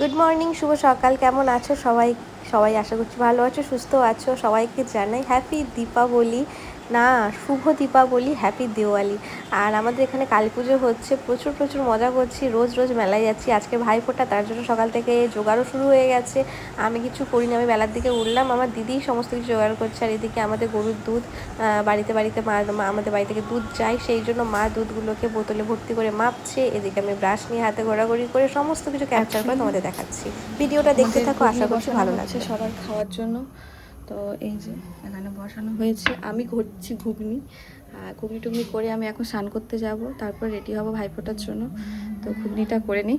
Good morning শুভ সকাল। কেমন আছো সবাই? সবাই আশা করছি ভালো আছো সুস্থ আছো। সবাইকে জানাই হ্যাপি দীপাবলি না শুভ দীপাবলি হ্যাপি দিওয়ালি। আর আমাদের এখানে কালী পুজো হচ্ছে প্রচুর প্রচুর মজা করছি রোজ রোজ মেলায় যাচ্ছি। আজকে ভাইফোঁটা তার জন্য সকাল থেকে জোগাড়ও শুরু হয়ে গেছে। আমি কিছু করিনি আমি বেলার দিকে উঠলাম আমার দিদি সমস্ত কিছু জোগাড় করছে। আর এদিকে আমাদের গরুর দুধ বাড়িতে বাড়িতে মা মা- আমাদের বাড়ি থেকে দুধ যায়। সেই জন্য মা দুধগুলোকে বোতলে ভর্তি করে মাপছে। এদিকে আমি ব্রাশ নিয়ে হাতে ঘোরাঘুরি করে সমস্ত কিছু ক্যাপচার করে তোমাদের দেখাচ্ছি। ভিডিওটা দেখতে থাকো আশা করছি ভালো লাগছে সবার খাওয়ার জন্য। তো এই যে এখানে বসানো হয়েছে। আমি ঘুরছি ঘুগনি। ঘুগনি টুগনি করে আমি এখন স্নান করতে যাব। তারপর রেডি হব ভাইফোঁটার জন্য। তো ঘুগনিটা করে নিই।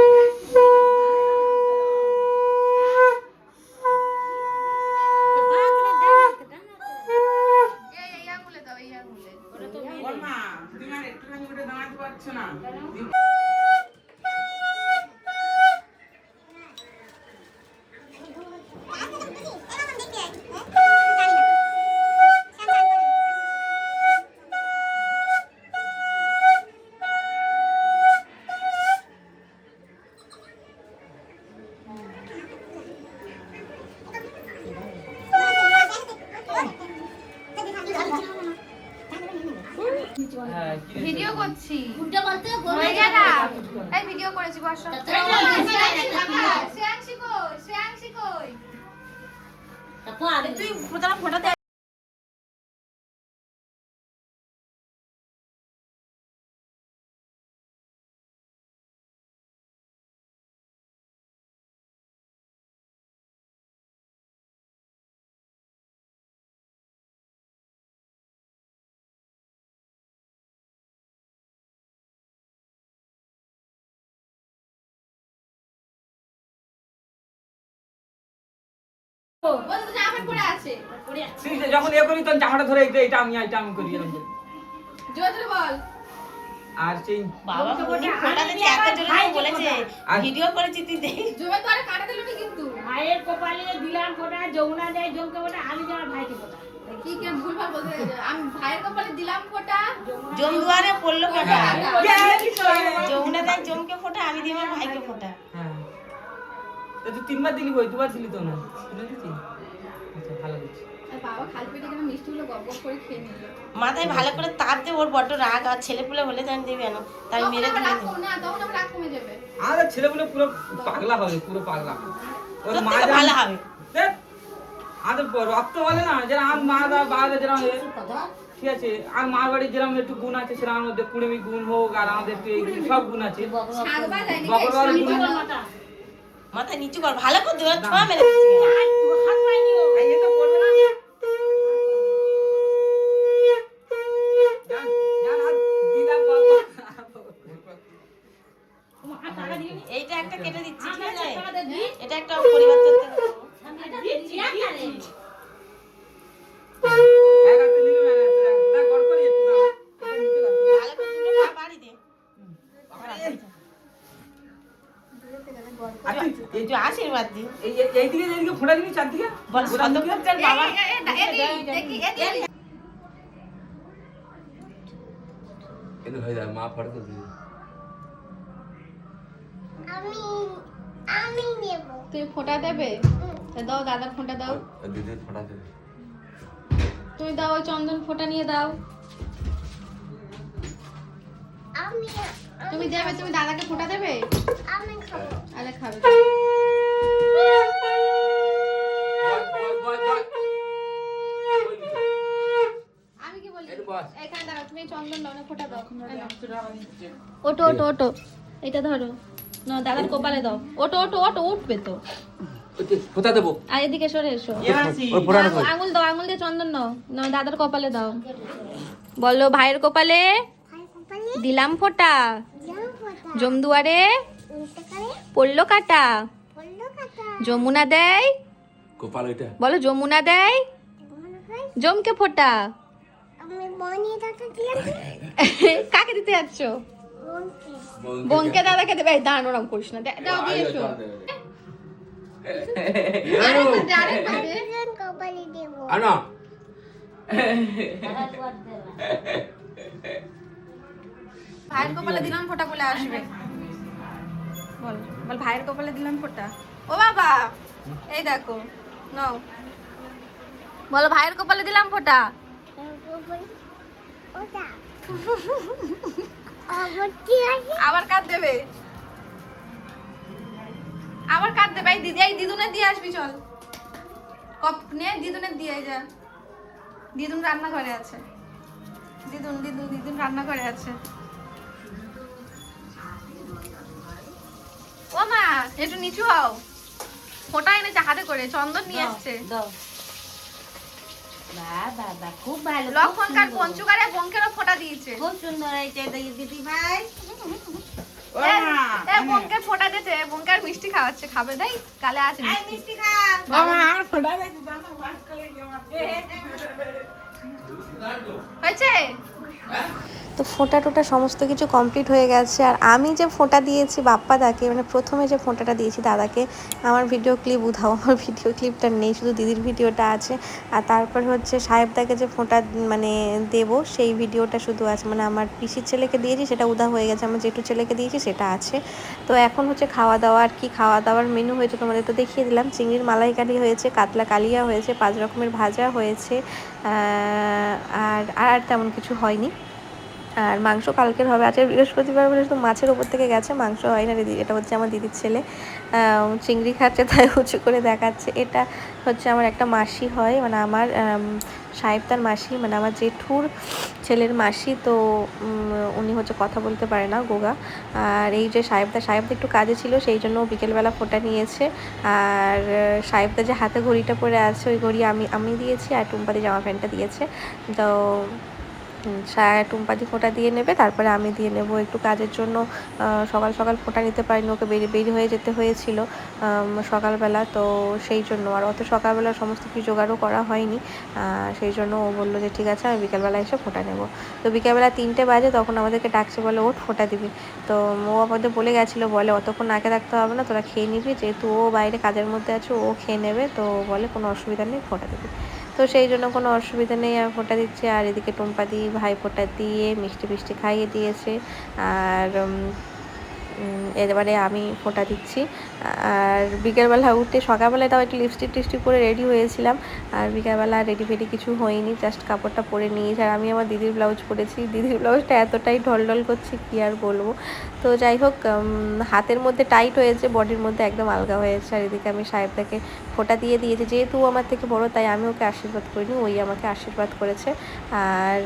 ওর ভিডিও করছি। হয়ে হয়ে গেল এই ভিডিও করেছি বর্ষা। শ্রেয়াংশী কই? শ্রেয়াংশী কই? ও তুই প্রথমে পরে যখন এ করি তখন জামাটা ধরে এটা এটা আমি এটা আমি করি এরকম জোরে বল। আর সেই বাবা বলি এত জোরে বলেছে। ভিডিও করেছি তুই দেখ। জমে তো আরে কাটা দিল কিন্তু। ভাইয়ের কপালে দিলাম ফোটা যমুনা দেয় জমকে ফোটা আমি যাওয়ার ভাইকে ফোটা। কি কে ভুল বলতে আমি ভাইয়ের কপালে দিলাম ফোটা। জম পড়ল কাটা হ্যাঁ? যমুনা জমকে ফোটা আমি দিই আমার ভাইকে ফোটা। হ্যাঁ। তা তুই তিনবার দিলি বই দুবার দিলি তো না? আচ্ছা ভালো করছিস আর বাবা খালি পেটে কেন মিষ্টিগুলো গপ গপ করে খেয়ে নিল। মাথায় ভালো করে তাপ দে ওর বড্ড রাগ আর ছেলে পুলে হলে জানি দিবি না তাই মেরে যাবে। আমাদের ছেলেগুলো পুরো পাগলা হবে পুরো পাগলা। ওর মা ভালো হবে। দেখ, আমাদের রক্ত বলে না যেরকম মা দা বাবা যেরকম এ, ঠিক আছে আর মার বাড়ির যেরকম একটু গুণ আছে সেরকম মধ্যে কুড়েমি গুণ হোক আর আমাদের একটু সব গুণ আছে। বকর গুণ মাথায় নিচু কর ভালো করে ছোঁয়া মেরে দিচ্ছি এই এ তো পড়বে না জান, জান, আর দিদার গল্প। এইটা একটা কেটে দিচ্ছি ঠিক আছে এটা একটা পরিবর্তন এক হাতে নিলাম, এক হাতে রাখ। না, গড় করি একটু দাও। নিচে রাখ। ভালো করে দুটো পা বাড়ি দে আর তুই এই- একটু আশীর্বাদ দি এই- এই- এইদিকে এইদিকে ফোঁটা দিবি চারদিকে? হয়ে যায় মা ফটো ফোঁটা দাও দাদার ফোঁটা দাও। দিদি ফোটা দেবে। তুমি দাও ওই চন্দন ফোঁটা নিয়ে দাও। তুমি দেবে তুমি দাদাকে ফোঁটা দেবে? আরে খাবে। আমি কি বলি? একটু এখানে দাঁড়াও তুমি চন্দন দাও ফোঁটা দাও। ওটো ওটো ওটো এটা ধরো। না দাদার কপালে দাও। ওটো ওটো ওটো উঠবে তো। ফোটা দেবো? আর এদিকে সরে এসো। আঙুল- আঙুল দাও আঙুল দিয়ে চন্দন নাও। না দাদার কপালে দাও। বলো ভাইয়ের কপালে? দিলাম ফোঁটা। জমদুয়ারে পড়ল কাটা। যমুনা দেয়। বলো যমুনা দেয়। জমকে ফোঁটা। কাকে দিতে যাচ্ছ? বোনকে। দাদাকে দেবে। দাঁড়ানো ওরম করিস না। দাও দিয়ে এসো। আনা। ভাইয়ের কপালে দিলাম। ফোঁটা বলে আসবে। বল বল ভাইয়ের কপালে দিলাম ফোঁটা। ও বাবা এই দেখো নাও। বলো ভাইয়ের কপালে দিলাম ফোঁটা? আবার কাট দেবে। আবার কাট দেবে। এই দিদি এই দিদুনে দিয়ে আসবি চল। কপ নে দিদুনে দিয়ে যা। দিদুন রান্না রান্নাঘরে আছে। দিদুন দিদুন দিদুন রান্নাঘরে আছে। ও মা একটু নিচু হও। ফোটা এনেছে হাতে করে চন্দন নিয়ে বাবা খুব ভালো লক্ষণকার সুন্দর। বঙ্কেরও ফোটা দিয়েছে। খুব সুন্দর হয়েছে দিদি ভাই। এ, ফোটা দিয়েছে বঙ্কে আর মিষ্টি খাওয়াচ্ছে খাবে দেই কালে আছে মিষ্টি। খা। বাবা, আর ফোঁটা। হয়েছে? তো ফোঁটা টোটা সমস্ত কিছু কমপ্লিট হয়ে গেছে। আর আমি যে ফোঁটা দিয়েছি বাপ্পা দাকে মানে প্রথমে যে ফোঁটাটা দিয়েছি দাদাকে, আমার ভিডিও ক্লিপ উধাও, আমার ভিডিও ক্লিপটা নেই, শুধু দিদির ভিডিওটা আছে। আর তারপর হচ্ছে সাহেবদাকে যে ফোঁটা মানে দেবো, সেই ভিডিওটা শুধু আছে। মানে আমার পিসির ছেলেকে দিয়েছি, সেটা উধা হয়ে গেছে। আমার জেঠু ছেলেকে দিয়েছি, সেটা আছে। তো এখন হচ্ছে খাওয়া দাওয়া, আর কি খাওয়া দাওয়ার মেনু হয়েছে তোমাদের তো দেখিয়ে দিলাম। চিংড়ির মালাইকারি হয়েছে, কাতলা কালিয়া হয়েছে, পাঁচ রকমের ভাজা হয়েছে। আর আর তেমন কিছু হয়নি। আর মাংস কালকের হবে। আজকে বৃহস্পতিবার বলে শুধু মাছের ওপর থেকে গেছে, মাংস হয় না দিদি। এটা হচ্ছে আমার দিদির ছেলে। চিংড়ি খাচ্ছে, তাই উঁচু করে দেখাচ্ছে। এটা হচ্ছে আমার একটা মাসি হয় মানে আমার সাহেব তার মাসি মানে আমার জেঠুর ছেলের মাসি। তো উনি হচ্ছে কথা বলতে পারে না, গোগা। আর এই যে সাহেবদা সাহেবদা একটু কাজে ছিল, সেই জন্য বিকেলবেলা ফোটা নিয়েছে। আর সাহেবদা যে হাতে ঘড়িটা পরে আছে, ওই ঘড়ি আমি আমি দিয়েছি, আর টুম্পাদি জামা প্যান্টটা দিয়েছে। তো টুম্পাদি ফোঁটা দিয়ে নেবে, তারপরে আমি দিয়ে নেব একটু কাজের জন্য। সকাল সকাল ফোঁটা নিতে পারিনি, ওকে বেরিয়ে বেরিয়ে হয়ে যেতে হয়েছিল সকালবেলা। তো সেই জন্য, আর অত সকালবেলা সমস্ত কিছু জোগাড়ও করা হয়নি। সেই জন্য ও বলল যে, ঠিক আছে, আমি বিকালবেলা এসে ফোঁটা নেব। তো বিকালবেলা তিনটে বাজে তখন আমাদেরকে ডাকছে, বলে, ওঠ, ফোঁটা দিবি। তো ও আমাদের বলে গেছিল, বলে, অতক্ষণ নাকে রাখতে হবে না, তোরা খেয়ে নিবি, যেহেতু ও বাইরে কাজের মধ্যে আছে, ও খেয়ে নেবে। তো বলে, কোনো অসুবিধা নেই, ফোঁটা দিবি। তো সেই জন্য কোনো অসুবিধা নেই, আমি ফোঁটা দিচ্ছি। আর এদিকে টুম্পা দিয়ে ভাই ফোঁটা দিয়ে মিষ্টি মিষ্টি খাইয়ে দিয়েছে। আর এবারে আমি ফোঁটা দিচ্ছি। আর বিকেলবেলা উঠে সকালবেলায় তাও একটু লিপস্টিক টিপস্টিক করে রেডি হয়েছিলাম। আর বিকেলবেলা রেডি ফেডি কিছু হয়নি জাস্ট কাপড়টা পরে নিয়েছি। আর আমি আমার দিদির ব্লাউজ পরেছি। দিদির ব্লাউজটা এতটাই ঢলঢল করছে, কি আর বলব? তো যাই হোক হাতের মধ্যে টাইট হয়েছে বডির মধ্যে একদম আলগা হয়েছে। আর এদিকে আমি সাহেবটাকে ফোঁটা দিয়ে দিয়েছি। যেহেতু আমার থেকে বড়, তাই আমি ওকে আশীর্বাদ করিনি, ওই আমাকে আশীর্বাদ করেছে। আর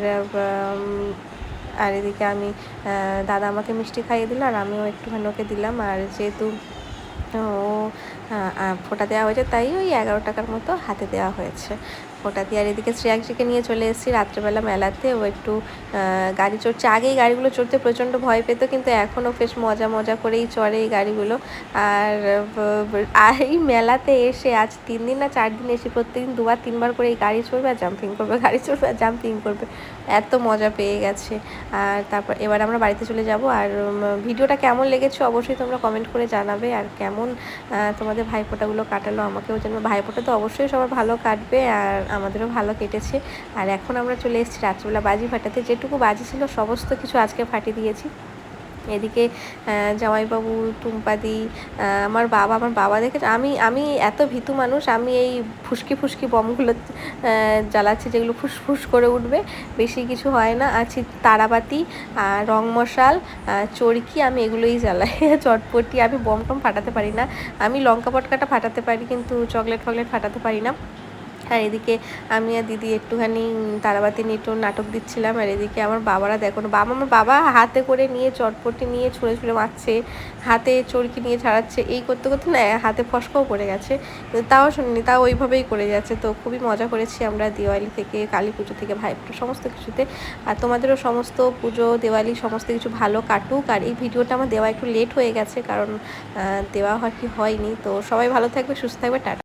আর এদিকে আমি দাদা আমাকে মিষ্টি খাইয়ে দিল আর আমিও একটুখানি ওকে দিলাম। আর যেহেতু, ও ফোঁটা দেওয়া হয়েছে, তাই ওই এগারো টাকার মতো হাতে দেওয়া হয়েছে। ফোঁটা দিয়ে আর এদিকে শ্রেয়াংশীকে নিয়ে চলে এসেছি রাত্রেবেলা মেলাতে। ও একটু গাড়ি চড়ছে। আগেই গাড়িগুলো চড়তে প্রচণ্ড ভয় পেত, কিন্তু এখনও বেশ মজা মজা করেই চড়ে এই গাড়িগুলো। আর আর এই মেলাতে এসে আজ তিন দিন না চার দিন এসে প্রত্যেকদিন দুবার, তিনবার করে এই গাড়ি চড়বে আর জাম্পিং করবে, গাড়ি চড়বে আর জাম্পিং করবে। এত মজা পেয়ে গেছে। আর তারপর এবার আমরা বাড়িতে চলে যাব। আর ভিডিওটা কেমন লেগেছে অবশ্যই তোমরা কমেন্ট করে জানাবে। আর কেমন তোমাদের ভাইফোঁটাগুলো কাটালো আমাকেও জানবে। ভাইফোঁটা তো অবশ্যই সবার ভালো কাটবে। আর আমাদেরও ভালো কেটেছে। আর এখন আমরা চলে এসেছি রাত্রিবেলা বাজি ফাটাতে। যেটুকু বাজি ছিল সমস্ত কিছু আজকে ফাটিয়ে দিয়েছি। এদিকে জামাইবাবু, টুম্পাদি আমার বাবা আমার বাবা দেখে আমি আমি এত ভীতু মানুষ, আমি এই ফুসকি ফুসকি বমগুলো জ্বালাচ্ছি যেগুলো ফুসফুস করে উঠবে। বেশি কিছু হয় না। আছি তারাবাতি আর রং মশাল চরকি, আমি এগুলোই জ্বালাই। চটপটি, আমি বম টম ফাটাতে পারি না। আমি লঙ্কা পটকাটা ফাটাতে পারি, কিন্তু চকলেট ফকলেট ফাটাতে পারি না। আর এদিকে আমি আর দিদি একটুখানি তারাবাতি নিয়ে একটু নাটক দিচ্ছিলাম। আর এদিকে আমার বাবারা দেখো বাবা আমার বাবা হাতে করে নিয়ে চটপটি নিয়ে ছুঁড়ে ছুঁড়ে মারছে, হাতে চরকি নিয়ে ছাড়াচ্ছে, এই করতে করতে না হাতে ফসকাও পড়ে গেছে। তাও শুনিনি, তাও ওইভাবেই করে যাচ্ছে। তো খুবই মজা করেছি আমরা দিওয়ালি থেকে, কালী পুজো থেকে, ভাইফোঁটা সমস্ত কিছুতে। আর তোমাদেরও সমস্ত পুজো, দেওয়ালি সমস্ত কিছু ভালো কাটুক। আর এই ভিডিওটা আমার দেওয়া একটু লেট হয়ে গেছে, কারণ দেওয়া হয় কি হয়নি। তো সবাই ভালো থাকবে, সুস্থ থাকবে, টাটা।